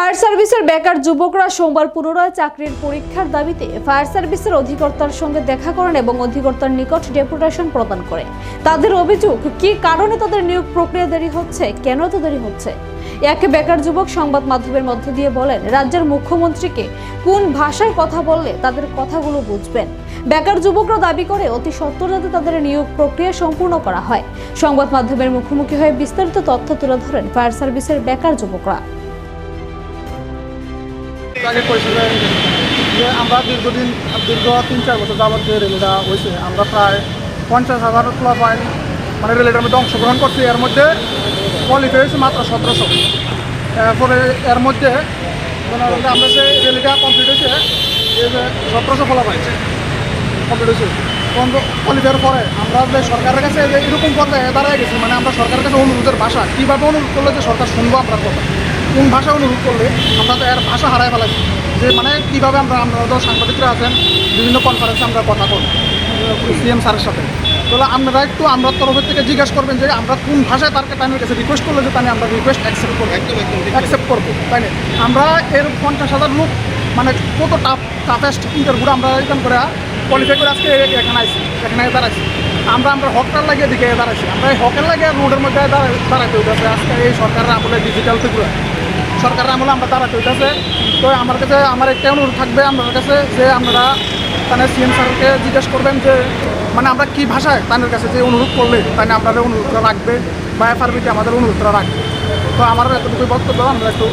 Fire সার্ভিসের বেকার যুবকরা সোমবার পুনরায় চাকরির পরীক্ষার দাবিতে ফায়ার সার্ভিসের অধিকর্তার সঙ্গে দেখা করেন এবং অধিকর্তার নিকট ডেপুটেশন প্রদান করে। তাদের অভিযোগ, কি কারণে তাদের নিয়োগ প্রক্রিয়া দেরি হচ্ছে? কেন এত দেরি হচ্ছে? এক বেকার যুবক সংবাদ মাধ্যমের মধ্য দিয়ে বলেন, রাজ্যের মুখ্যমন্ত্রীকে কোন ভাষায় কথা বললে তাদের কথাগুলো বুঝবেন? বেকার যুবকরা দাবি করে, অতি সত্বর যাতে তাদের নিয়োগ প্রক্রিয়া সম্পূর্ণ করা হয়। সংবাদ মাধ্যমের মুখোমুখি হয়ে বিস্তারিত তথ্য তুলে ধরেন ফায়ার সার্ভিসের বেকার যুবকরা। আগে করেছিল যে আমরা দীর্ঘদিন, দীর্ঘ তিন, চার বছর যাবত যে রেলিটা হয়েছে আমরা প্রায় পঞ্চাশ হাজার প্লাস পয়েন্ট মানে রেলিটার মধ্যে অংশগ্রহণ করছি। এর মধ্যে কোয়ালিফাই হয়েছে মাত্র সতেরোশো। এরপরে এর মধ্যে আমরা যে রেলিটা কমপ্লিট হয়েছে সতেরোশো ফলা পাইছে। কমপ্লিট হয়েছে। কোয়ালিফাইয়ের পরে আমরা যে সরকারের কাছে এরকম পর্যায়ে দাঁড়ায় গেছি মানে আমরা সরকারের কাছে অনুরোধের ভাষা, কীভাবে অনুরোধ করলে যে সরকার শুনব আপনার কথা। কোন ভাষা অনুরোধ করলে আমরা তো এর ভাষা হারাই ফেলাইছি? যে মানে কীভাবে আমরা আমরা তো সাংবাদিকরা আছেন বিভিন্ন কনফারেন্সে আমরা কথা বলি সিএম স্যারের সাথে। তাহলে আপনারা একটু আমরা তরফের থেকে জিজ্ঞাসা করবেন যে আমরা কোন ভাষায় তারকে তাদের কাছে রিকোয়েস্ট করলে যে তাই আমরা রিকোয়েস্ট অ্যাকসেপ্ট করব? অ্যাকসেপ্ট করব তাই না আমরা এর পঞ্চাশ হাজার লোক মানে কত টাফ টাফেস্ট ইন্টারভিউটা আমরা এখান করে কোয়ালিফাই করে আজকে এখানে আইছি এখানে দাঁড়াইছি। আমরা আমরা হকটার লাগিয়ে দিকে দাঁড়াইছি। আমরা এই হকের লাগে রোডের মধ্যে দাঁড়াই দাঁড়াইতে হইতেছে। আজকে এই সরকারের আমলে ডিজিটাল ফিগুর সরকারের আমলে আমরা তারা চলতেছে তো আমার কাছে আমার একটা অনুরোধ থাকবে আপনার কাছে যে আপনারা তাহলে সিএম স্যারকে জিজ্ঞেস করবেন যে মানে আমরা কি ভাষায় তাদের কাছে যে অনুরোধ করলে, তাহলে আপনাদের অনুরোধটা রাখবে বা এফআরবিতে আমাদের অনুরোধটা রাখবে। তো আমার এতটুকুই বক্তব্য আমরা একটু